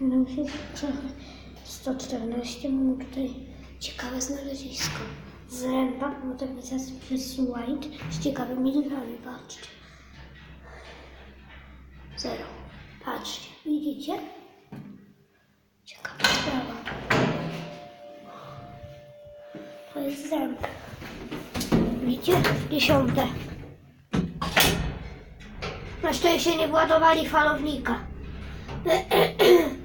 Będę się trochę 114 mamy tutaj ciekawe znalezisko. Zręba modernizacji przez White z ciekawymi drzwiami, patrzcie. Zero. Patrzcie, widzicie? Ciekawa sprawa. To jest zęb. Widzicie? Dziesiąte. Na szczęście nie władowali falownika.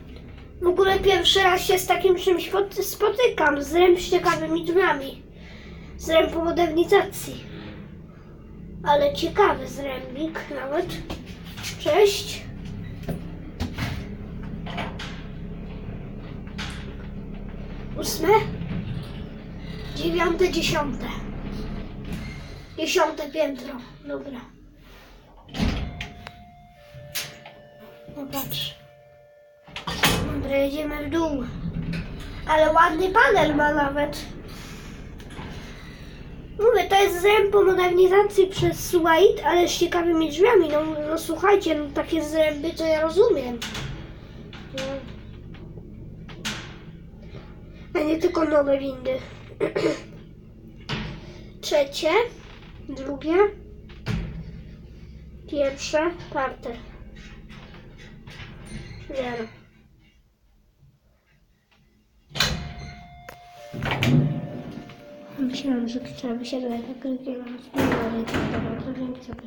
W ogóle pierwszy raz się z takim czymś pot- spotykam. Z ciekawymi drzwiami. Zręb po modernizacji. Ale ciekawy zrębik nawet. Cześć. Ósme. Dziewiąte, dziesiąte. Dziesiąte piętro. Dobra. No patrz. Dobra, jedziemy w dół. Ale ładny panel ma nawet. Mówię, to jest zręb modernizacji przez White, ale z ciekawymi drzwiami. No, no słuchajcie, no takie zręby to ja rozumiem. No. A nie tylko nowe windy. Trzecie, drugie, pierwsze, parter. Zero. Bir şey olmuş, güzel bir şey böyle. Kırık yılmış, bir yılmış, bir yılmış, bir yılmış,